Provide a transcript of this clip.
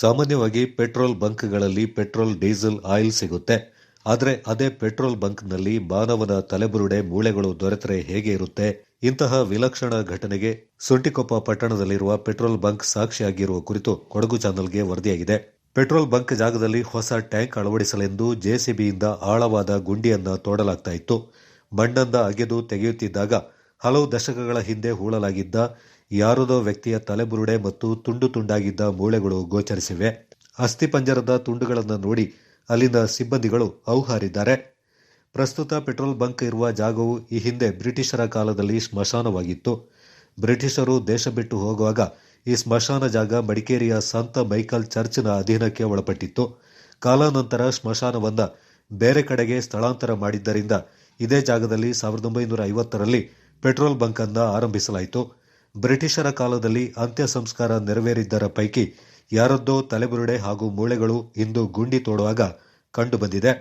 ಸಾಮಾನ್ಯವಾಗಿ ಪೆಟ್ರೋಲ್ ಬಂಕ್ಗಳಲ್ಲಿ petrol, diesel, oil ಸಿಗುತ್ತೆ. ಆದರೆ ಅದೇ ಪೆಟ್ರೋಲ್ ಬಂಕ್ನಲ್ಲಿ ಮಾನವನ ತಲೆಬುರುಡೆ ಮೂಳೆಗಳು ದೊರೆತರೆ ಹೇಗೆ ಇರುತ್ತೆ? ಇಂತಹ ವಿಲಕ್ಷಣ ಘಟನೆಗೆ ಸುಂಟಿಕೊಪ್ಪ ಪಟ್ಟಣದಲ್ಲಿರುವ ಪೆಟ್ರೋಲ್ ಬಂಕ್ ಸಾಕ್ಷಿಯಾಗಿರುವ ಕುರಿತು ಕೊಡಗು ಚಾನಲ್ಗೆ ವರದಿಯಾಗಿದೆ. ಪೆಟ್ರೋಲ್ ಬಂಕ್ ಜಾಗದಲ್ಲಿ ಹೊಸ ಟ್ಯಾಂಕ್ ಅಳವಡಿಸಲೆಂದು ಜೆಸಿಬಿಯಿಂದ ಆಳವಾದ ಗುಂಡಿಯನ್ನ ತೋಡಲಾಗ್ತಾ ಇತ್ತು. ಮಣ್ಣನ್ನ ಅಗೆದು ತೆಗೆಯುತ್ತಿದ್ದಾಗ ಹಲವು ದಶಕಗಳ ಹಿಂದೆ ಹೂಳಲಾಗಿದ್ದ ಯಾರದೋ ವ್ಯಕ್ತಿಯ ತಲೆಬುರುಡೆ ಮತ್ತು ತುಂಡು ತುಂಡಾಗಿದ್ದ ಮೂಳೆಗಳು ಗೋಚರಿಸಿವೆ. ಅಸ್ಥಿಪಂಜರದ ತುಂಡುಗಳನ್ನು ನೋಡಿ ಅಲ್ಲಿನ ಸಿಬ್ಬಂದಿಗಳು ಔಹಾರಿದ್ದಾರೆ ಪ್ರಸ್ತುತ ಪೆಟ್ರೋಲ್ ಬಂಕ್ ಇರುವ ಜಾಗವು ಈ ಹಿಂದೆ ಬ್ರಿಟಿಷರ ಕಾಲದಲ್ಲಿ ಸ್ಮಶಾನವಾಗಿತ್ತು. ಬ್ರಿಟಿಷರು ದೇಶ ಬಿಟ್ಟು ಹೋಗುವಾಗ ಈ ಸ್ಮಶಾನ ಜಾಗ ಮಡಿಕೇರಿಯ ಸಂತ ಮೈಕಲ್ ಚರ್ಚ್ನ ಅಧೀನಕ್ಕೆ ಒಳಪಟ್ಟಿತ್ತು. ಕಾಲಾನಂತರ ಸ್ಮಶಾನವನ್ನು ಬೇರೆ ಕಡೆಗೆ ಸ್ಥಳಾಂತರ ಮಾಡಿದ್ದರಿಂದ ಇದೇ ಜಾಗದಲ್ಲಿ ಸಾವಿರದ ಒಂಬೈನೂರ ಐವತ್ತರಲ್ಲಿ ಪೆಟ್ರೋಲ್ ಬಂಕ್ ಅನ್ನ ಆರಂಭಿಸಲಾಯಿತು. ಬ್ರಿಟಿಷರ ಕಾಲದಲ್ಲಿ ಅಂತ್ಯ ಸಂಸ್ಕಾರ ನೆರವೇರಿದ್ದರ ಪೈಕಿ ಯಾರದ್ದೋ ತಲೆಬುರುಡೆ ಹಾಗೂ ಮೂಳೆಗಳು ಇಂದು ಗುಂಡಿ ತೋಡುವಾಗ ಕಂಡುಬಂದಿದೆ.